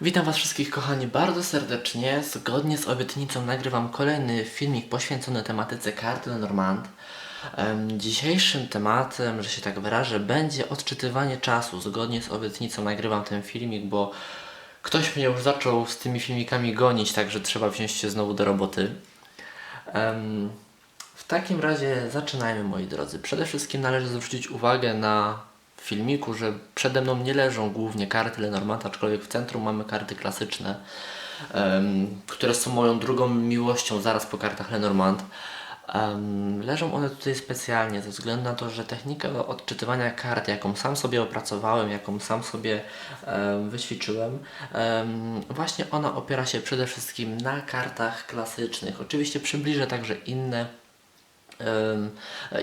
Witam Was wszystkich kochani bardzo serdecznie. Zgodnie z obietnicą nagrywam kolejny filmik poświęcony tematyce karty Lenormand. Dzisiejszym tematem, że się tak wyrażę, będzie odczytywanie czasu. Zgodnie z obietnicą nagrywam ten filmik, bo ktoś mnie już zaczął z tymi filmikami gonić, także trzeba wziąć się znowu do roboty. W takim razie zaczynajmy moi drodzy. Przede wszystkim należy zwrócić uwagę na filmiku, że przede mną nie leżą głównie karty Lenormand, aczkolwiek w centrum mamy karty klasyczne, em, które są moją drugą miłością zaraz po kartach Lenormand. Em, leżą one tutaj specjalnie ze względu na to, że technika odczytywania kart, jaką sam sobie opracowałem, jaką sam sobie em, wyćwiczyłem, em, właśnie ona opiera się przede wszystkim na kartach klasycznych. Oczywiście przybliżę także inne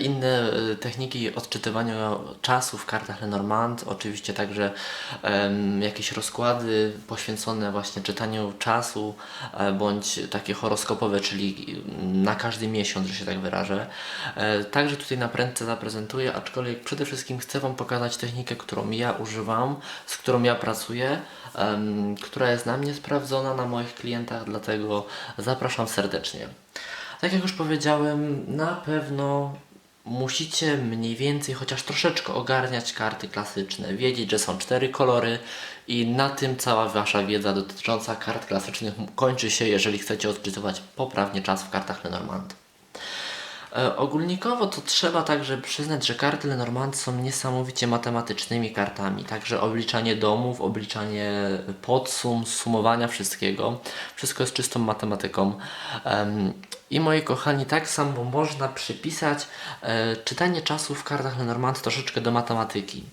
Inne e, techniki odczytywania czasu w kartach Lenormand, oczywiście także jakieś rozkłady poświęcone właśnie czytaniu czasu, e, bądź takie horoskopowe, czyli mm, na każdy miesiąc, że się tak wyrażę. E, Także tutaj na prędce zaprezentuję, aczkolwiek przede wszystkim chcę Wam pokazać technikę, którą ja używam, z którą ja pracuję, która jest na mnie sprawdzona, na moich klientach, dlatego zapraszam serdecznie. Tak jak już powiedziałem, na pewno musicie mniej więcej chociaż troszeczkę ogarniać karty klasyczne, wiedzieć, że są cztery kolory i na tym cała Wasza wiedza dotycząca kart klasycznych kończy się, jeżeli chcecie odczytywać poprawnie czas w kartach Lenormand. E, Ogólnikowo to trzeba także przyznać, że karty Lenormand są niesamowicie matematycznymi kartami. Także obliczanie domów, obliczanie podsum, sumowania wszystkiego. Wszystko jest czystą matematyką. Em, I moi kochani, tak samo można przypisać e, czytanie czasu w kartach Lenormand troszeczkę do matematyki.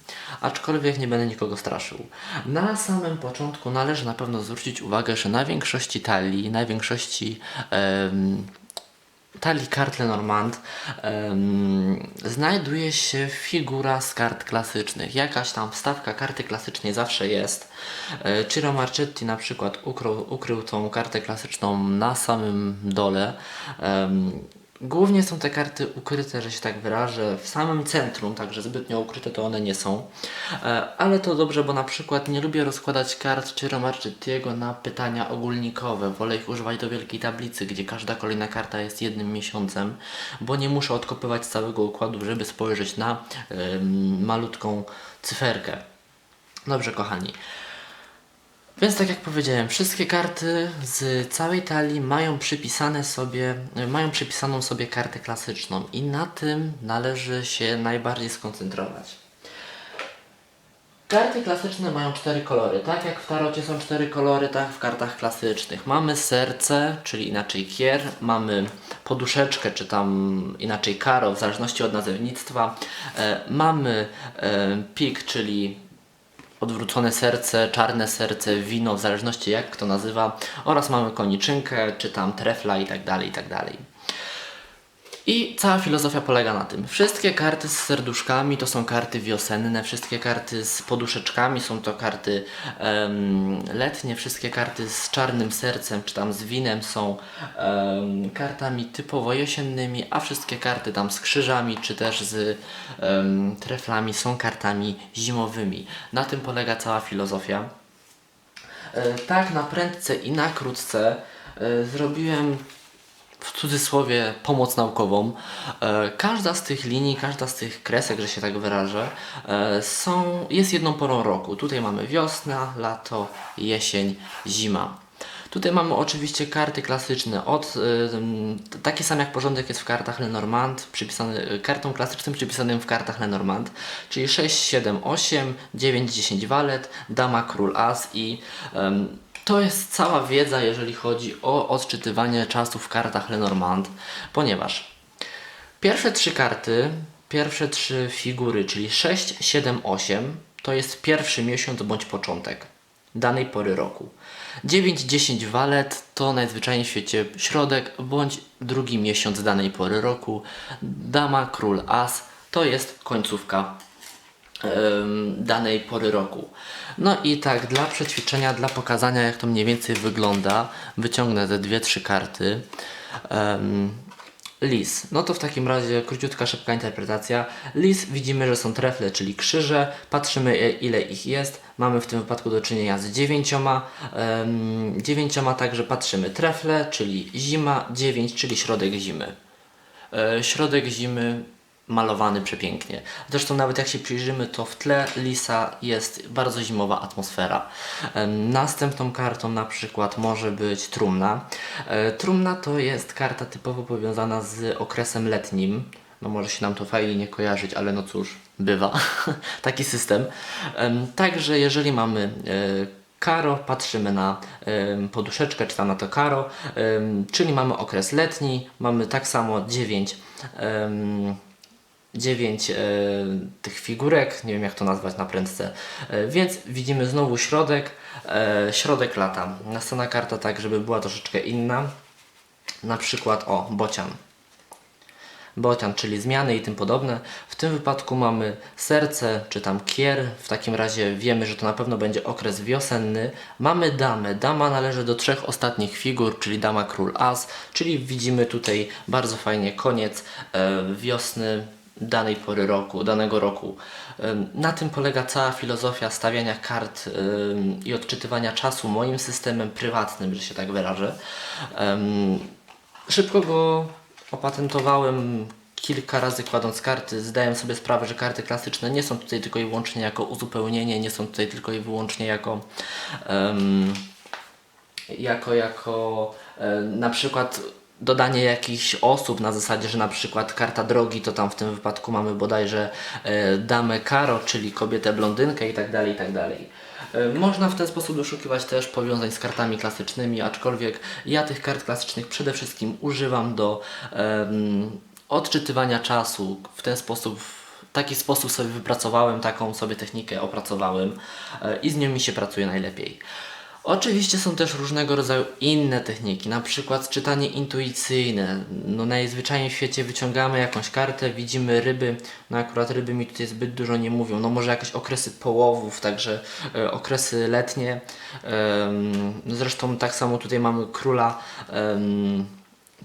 Aczkolwiek nie będę nikogo straszył. Na samym początku należy na pewno zwrócić uwagę, że na większości talii, na większości em, talii kart Lenormand em, znajduje się figura z kart klasycznych. Jakaś tam wstawka karty klasycznej zawsze jest. E, Ciro Marchetti na przykład ukrył, ukrył tą kartę klasyczną na samym dole. Em, Głównie są te karty ukryte, że się tak wyrażę, w samym centrum, także zbytnio ukryte to one nie są. E, Ale to dobrze, bo na przykład nie lubię rozkładać kart Ciro Marchettiego na pytania ogólnikowe. Wolę ich używać do wielkiej tablicy, gdzie każda kolejna karta jest jednym miesiącem, bo nie muszę odkopywać całego układu, żeby spojrzeć na em, malutką cyferkę. Dobrze, kochani. Więc tak jak powiedziałem, wszystkie karty z całej talii mają przypisane sobie, mają przypisaną sobie kartę klasyczną i na tym należy się najbardziej skoncentrować. Karty klasyczne mają cztery kolory. Tak jak w tarocie są cztery kolory, tak w kartach klasycznych. Mamy serce, czyli inaczej kier, mamy poduszeczkę, czy tam inaczej karo, w zależności od nazewnictwa. E, mamy e, pik, czyli odwrócone serce, czarne serce, wino, w zależności jak kto nazywa. Oraz mamy koniczynkę, czy tam trefla i tak dalej, i tak dalej. I cała filozofia polega na tym. Wszystkie karty z serduszkami to są karty wiosenne, wszystkie karty z poduszeczkami są to karty em, letnie, wszystkie karty z czarnym sercem czy tam z winem są em, kartami typowo jesiennymi, a wszystkie karty tam z krzyżami czy też z em, treflami są kartami zimowymi. Na tym polega cała filozofia. E, Tak na prędce i na krótce e, zrobiłem w cudzysłowie pomoc naukową. E, Każda z tych linii, każda z tych kresek, że się tak wyrażę, e, są, jest jedną porą roku. Tutaj mamy wiosna, lato, jesień, zima. Tutaj mamy oczywiście karty klasyczne, od y, m, taki sam jak porządek jest w kartach Lenormand, przypisany, y, kartą klasycznym przypisanym w kartach Lenormand, czyli 6, 7, 8, 9, 10 walet, dama, król, as i em, to jest cała wiedza, jeżeli chodzi o odczytywanie czasu w kartach Lenormand, ponieważ pierwsze trzy karty, pierwsze trzy figury, czyli 6, 7, 8, to jest pierwszy miesiąc bądź początek danej pory roku. 9, 10 walet to najzwyczajniej w świecie środek bądź drugi miesiąc danej pory roku. Dama, król, as to jest końcówka danej pory roku. No i tak, dla przećwiczenia, dla pokazania jak to mniej więcej wygląda, wyciągnę te dwie, trzy karty. Em, Lis. No to w takim razie króciutka, szybka interpretacja. Lis widzimy, że są trefle, czyli krzyże. Patrzymy e, ile ich jest. mamy w tym wypadku do czynienia z dziewięcioma. em, dziewięcioma także patrzymy trefle, czyli zima, 9, czyli środek zimy. E, środek zimy malowany przepięknie. Zresztą nawet jak się przyjrzymy, to w tle lisa jest bardzo zimowa atmosfera. Następną kartą na przykład może być trumna. E, Trumna to jest karta typowo powiązana z okresem letnim. No może się nam to fajnie nie kojarzyć, ale no cóż, bywa. Taki system. Em, Także jeżeli mamy e, Karo, patrzymy na poduszeczkę, czy tam na to karo, czyli mamy okres letni, mamy tak samo 9 9 e, tych figurek, nie wiem jak to nazwać na prędce, e, więc widzimy znowu środek, e, środek lata. Następna karta tak, żeby była troszeczkę inna, na przykład o, bocian. Bocian, czyli zmiany i tym podobne. W tym wypadku mamy serce, czy tam kier. W takim razie wiemy, że to na pewno będzie okres wiosenny. Mamy damę. Dama należy do trzech ostatnich figur, czyli dama, król, as. Czyli widzimy tutaj bardzo fajnie koniec e, wiosny danej pory roku, danego roku. Na tym polega cała filozofia stawiania kart i odczytywania czasu moim systemem prywatnym, że się tak wyrażę. Szybko go opatentowałem kilka razy kładąc karty. Zdałem sobie sprawę, że karty klasyczne nie są tutaj tylko i wyłącznie jako uzupełnienie, nie są tutaj tylko i wyłącznie jako jako, jako e, na przykład dodanie jakichś osób na zasadzie, że na przykład karta drogi, to tam w tym wypadku mamy bodajże e, damę Karo, czyli kobietę blondynkę i tak dalej, i tak dalej. E, Można w ten sposób doszukiwać też powiązań z kartami klasycznymi, aczkolwiek ja tych kart klasycznych przede wszystkim używam do odczytywania czasu. W ten sposób, w taki sposób sobie wypracowałem, taką sobie technikę opracowałem e, i z nią mi się pracuje najlepiej. Oczywiście są też różnego rodzaju inne techniki, na przykład czytanie intuicyjne. No najzwyczajniej w świecie wyciągamy jakąś kartę, widzimy ryby, no akurat ryby mi tutaj zbyt dużo nie mówią, no może jakieś okresy połowów, także e, okresy letnie. Em, zresztą tak samo tutaj mamy króla, em,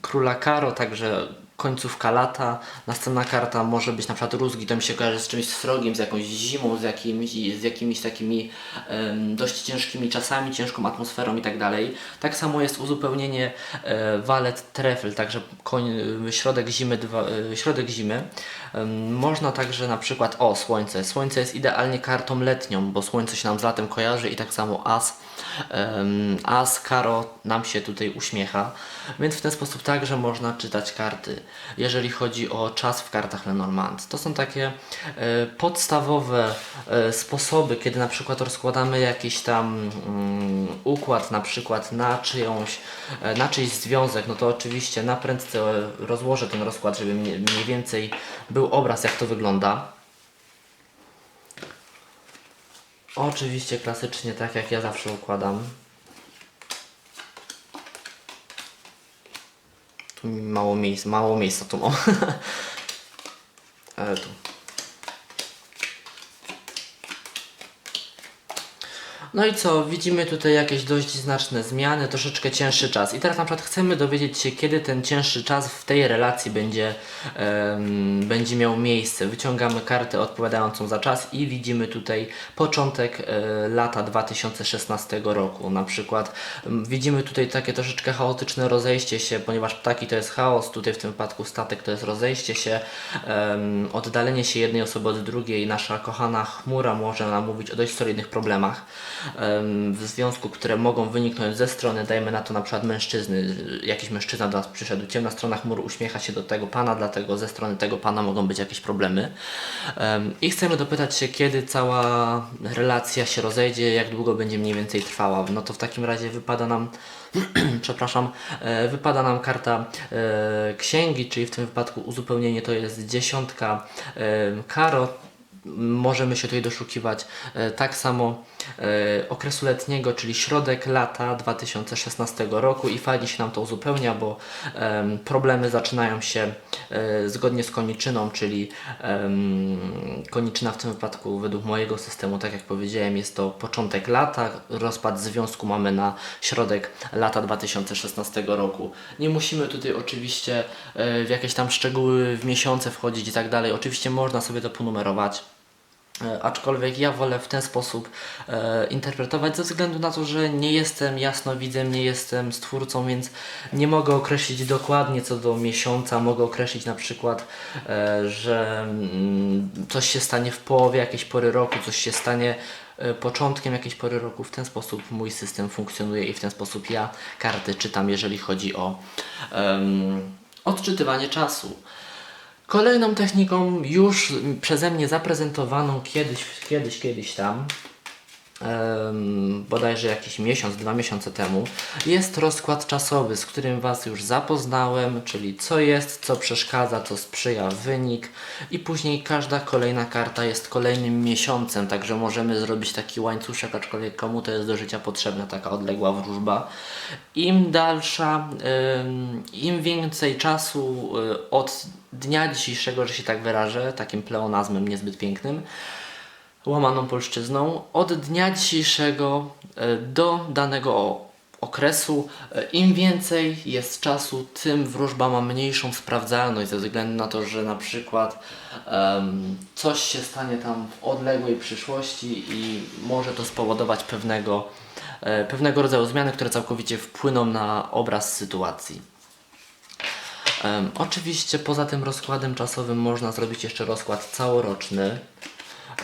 króla Karo, także końcówka lata. Następna karta może być na przykład rózgi, to mi się kojarzy z czymś srogim, z jakąś zimą, z jakimiś, z jakimiś takimi em, dość ciężkimi czasami, ciężką atmosferą i tak dalej. Tak samo jest uzupełnienie e, walet trefl, także koń, e, środek zimy, dwa, e, środek zimy. Można także na przykład, o słońce. Słońce jest idealnie kartą letnią, bo słońce się nam z latem kojarzy i tak samo as. Em, as, karo nam się tutaj uśmiecha, więc w ten sposób także można czytać karty. Jeżeli chodzi o czas w kartach Lenormand, to są takie e, podstawowe e, sposoby, kiedy na przykład rozkładamy jakiś tam mm, układ, na przykład na czyjąś, e, na czyjś związek, no to oczywiście na prędce rozłożę ten rozkład, żeby mniej więcej był obraz, jak to wygląda. Oczywiście klasycznie tak jak ja zawsze układam. Tu mi mało miejsca, mało miejsca tu mam. Ale tu. No i co, widzimy tutaj jakieś dość znaczne zmiany, troszeczkę cięższy czas. I teraz na przykład chcemy dowiedzieć się, kiedy ten cięższy czas w tej relacji będzie, em, będzie miał miejsce. Wyciągamy kartę odpowiadającą za czas i widzimy tutaj początek e, lata 2016 roku. Na przykład widzimy tutaj takie troszeczkę chaotyczne rozejście się, ponieważ ptaki to jest chaos, tutaj w tym wypadku statek to jest rozejście się, em, oddalenie się jednej osoby od drugiej. Nasza kochana chmura może nam mówić o dość solidnych problemach em, w związku, które mogą wyniknąć ze strony, dajmy na to na przykład mężczyzny, jakiś mężczyzna do nas przyszedł, ciemna strona chmur uśmiecha się do tego pana, dlatego ze strony tego pana mogą być jakieś problemy. Em, I chcemy dopytać się, kiedy cała relacja się rozejdzie, jak długo będzie mniej więcej trwała. No to w takim razie wypada nam przepraszam, e, wypada nam karta e, księgi, czyli w tym wypadku uzupełnienie to jest dziesiątka e, karo. Możemy się tutaj doszukiwać e, tak samo e, okresu letniego, czyli środek lata 2016 roku i fajnie się nam to uzupełnia, bo em, problemy zaczynają się e, zgodnie z koniczyną, czyli koniczyna w tym wypadku według mojego systemu, tak jak powiedziałem, jest to początek lata, rozpad związku mamy na środek lata 2016 roku. Nie musimy tutaj oczywiście w jakieś tam szczegóły w miesiące wchodzić i tak dalej. Oczywiście można sobie to ponumerować. E, Aczkolwiek ja wolę w ten sposób e, interpretować, ze względu na to, że nie jestem jasnowidzem, nie jestem stwórcą, więc nie mogę określić dokładnie co do miesiąca. Mogę określić na przykład, e, że mm, coś się stanie w połowie jakiejś pory roku, coś się stanie e, początkiem jakiejś pory roku. W ten sposób mój system funkcjonuje i w ten sposób ja karty czytam, jeżeli chodzi o odczytywanie czasu. Kolejną techniką, już przeze mnie zaprezentowaną kiedyś, kiedyś, kiedyś tam, bodajże jakiś miesiąc, dwa miesiące temu, jest rozkład czasowy, z którym Was już zapoznałem, czyli co jest, co przeszkadza, co sprzyja wynik i później każda kolejna karta jest kolejnym miesiącem, także możemy zrobić taki łańcuszek, aczkolwiek komu to jest do życia potrzebna taka odległa wróżba. Im dalsza, im więcej czasu y, od dnia dzisiejszego, że się tak wyrażę, takim pleonazmem niezbyt pięknym, łamaną polszczyzną, od dnia dzisiejszego e, do danego okresu, e, im więcej jest czasu, tym wróżba ma mniejszą sprawdzalność, ze względu na to, że na przykład em, coś się stanie tam w odległej przyszłości i może to spowodować pewnego, e, pewnego rodzaju zmiany, które całkowicie wpłyną na obraz sytuacji. Em, oczywiście poza tym rozkładem czasowym można zrobić jeszcze rozkład całoroczny.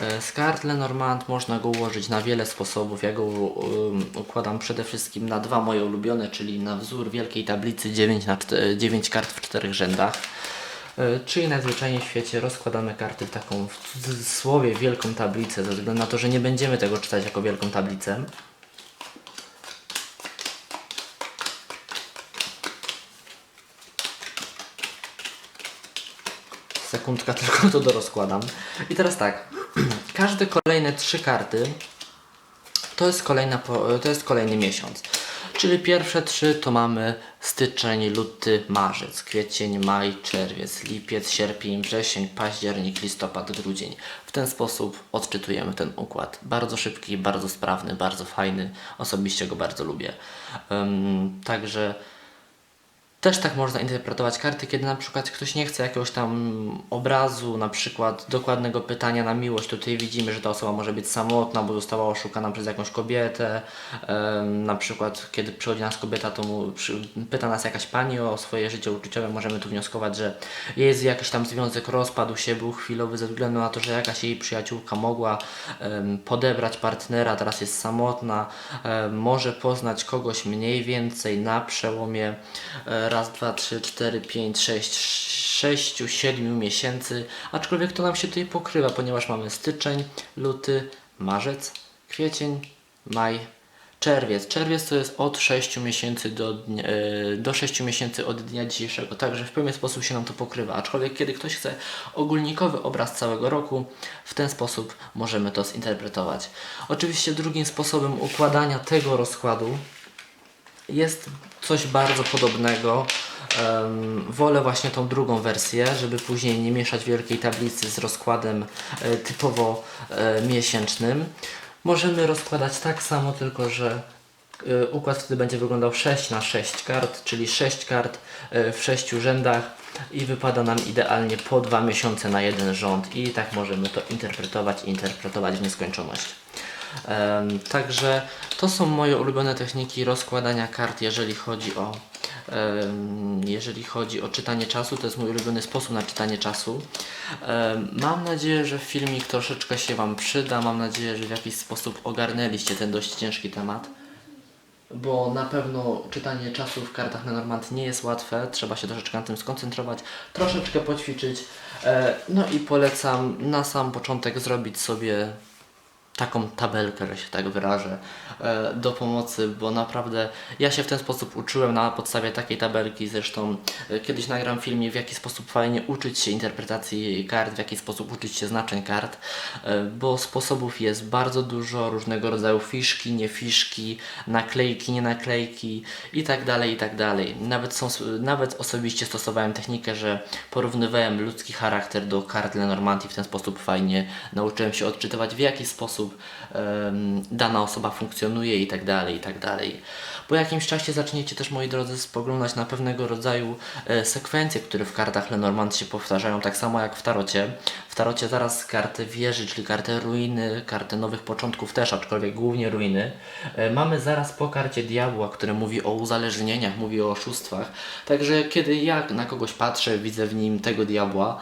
E, Z kart Lenormand można go ułożyć na wiele sposobów. Ja go um, układam przede wszystkim na dwa moje ulubione, czyli na wzór wielkiej tablicy 9, na 9 kart w czterech rzędach. E, Czyli najzwyczajniej w świecie rozkładamy karty w taką w cudzysłowie wielką tablicę, ze względu na to, że nie będziemy tego czytać jako wielką tablicę. Sekundka tylko to dorozkładam. I teraz tak. Każde kolejne trzy karty to jest, kolejna, to jest kolejny miesiąc. Czyli pierwsze trzy to mamy styczeń, luty, marzec, kwiecień, maj, czerwiec, lipiec, sierpień, wrzesień, październik, listopad, grudzień. W ten sposób odczytujemy ten układ. Bardzo szybki, bardzo sprawny, bardzo fajny. Osobiście go bardzo lubię. Ym, także też tak można interpretować karty, kiedy na przykład ktoś nie chce jakiegoś tam obrazu, na przykład dokładnego pytania na miłość. Tutaj widzimy, że ta osoba może być samotna, bo została oszukana przez jakąś kobietę. Na przykład, kiedy przychodzi nas kobieta, to mu pyta nas jakaś pani o swoje życie uczuciowe. Możemy tu wnioskować, że jej jakiś tam związek rozpadł się, był chwilowy ze względu na to, że jakaś jej przyjaciółka mogła podebrać partnera, teraz jest samotna, może poznać kogoś mniej więcej na przełomie e, raz, dwa, trzy, cztery, pięć, sześć, sześciu, siedmiu miesięcy, aczkolwiek to nam się tutaj pokrywa, ponieważ mamy styczeń, luty, marzec, kwiecień, maj, czerwiec. Czerwiec to jest od 6 miesięcy do, e, do 6 miesięcy od dnia dzisiejszego, także w pewien sposób się nam to pokrywa. Aczkolwiek kiedy ktoś chce ogólnikowy obraz całego roku, w ten sposób możemy to zinterpretować. Oczywiście drugim sposobem układania tego rozkładu jest coś bardzo podobnego. Wolę właśnie tą drugą wersję, żeby później nie mieszać wielkiej tablicy z rozkładem e, typowo e, miesięcznym. Możemy rozkładać tak samo, tylko że e, układ wtedy będzie wyglądał 6 na 6 kart, czyli 6 kart w 6 rzędach i wypada nam idealnie po dwa miesiące na jeden rząd i tak możemy to interpretować i interpretować w nieskończoność. Także to są moje ulubione techniki rozkładania kart, jeżeli chodzi o jeżeli chodzi o czytanie czasu, to jest mój ulubiony sposób na czytanie czasu. Mam nadzieję, że filmik troszeczkę się Wam przyda. Mam nadzieję, że w jakiś sposób ogarnęliście ten dość ciężki temat. Bo na pewno czytanie czasu w kartach Lenormand nie jest łatwe, trzeba się troszeczkę na tym skoncentrować, troszeczkę poćwiczyć. E, no i polecam na sam początek zrobić sobie taką tabelkę, że się tak wyrażę, e, do pomocy, bo naprawdę ja się w ten sposób uczyłem na podstawie takiej tabelki. Zresztą e, kiedyś nagram filmie, w jaki sposób fajnie uczyć się interpretacji kart, w jaki sposób uczyć się znaczeń kart, e, bo sposobów jest bardzo dużo, różnego rodzaju fiszki, nie fiszki, naklejki, nie naklejki i tak dalej, i tak dalej. Nawet, są, nawet osobiście stosowałem technikę, że porównywałem ludzki charakter do kart Lenormand i w ten sposób fajnie nauczyłem się odczytywać, w jaki sposób sposób dana osoba funkcjonuje i tak dalej, i tak dalej. Po jakimś czasie zaczniecie też, moi drodzy, spoglądać na pewnego rodzaju e, sekwencje, które w kartach Lenormand się powtarzają, tak samo jak w tarocie. W tarocie zaraz kartę wieży, czyli kartę ruiny, kartę nowych początków też, aczkolwiek głównie ruiny. E, mamy zaraz po karcie diabła, który mówi o uzależnieniach, mówi o oszustwach. Także kiedy ja na kogoś patrzę, widzę w nim tego diabła,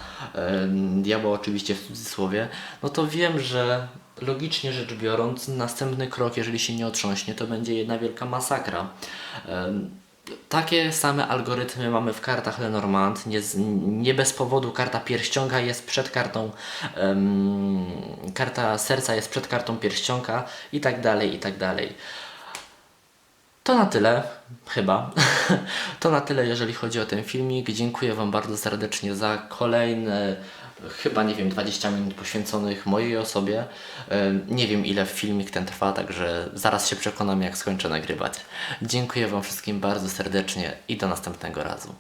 diabła oczywiście w cudzysłowie, no to wiem, że logicznie rzecz biorąc, następny krok, jeżeli się nie otrząśnie, to będzie jedna wielka masakra. Takie same algorytmy mamy w kartach Lenormand. Nie, nie bez powodu karta pierścionka jest przed kartą, em, karta serca jest przed kartą pierścionka i tak dalej, i tak dalej. To na tyle, chyba. to na tyle, jeżeli chodzi o ten filmik. Dziękuję Wam bardzo serdecznie za kolejne, chyba nie wiem, 20 minut poświęconych mojej osobie. Em, Nie wiem, ile filmik ten trwa, także zaraz się przekonam, jak skończę nagrywać. Dziękuję Wam wszystkim bardzo serdecznie i do następnego razu.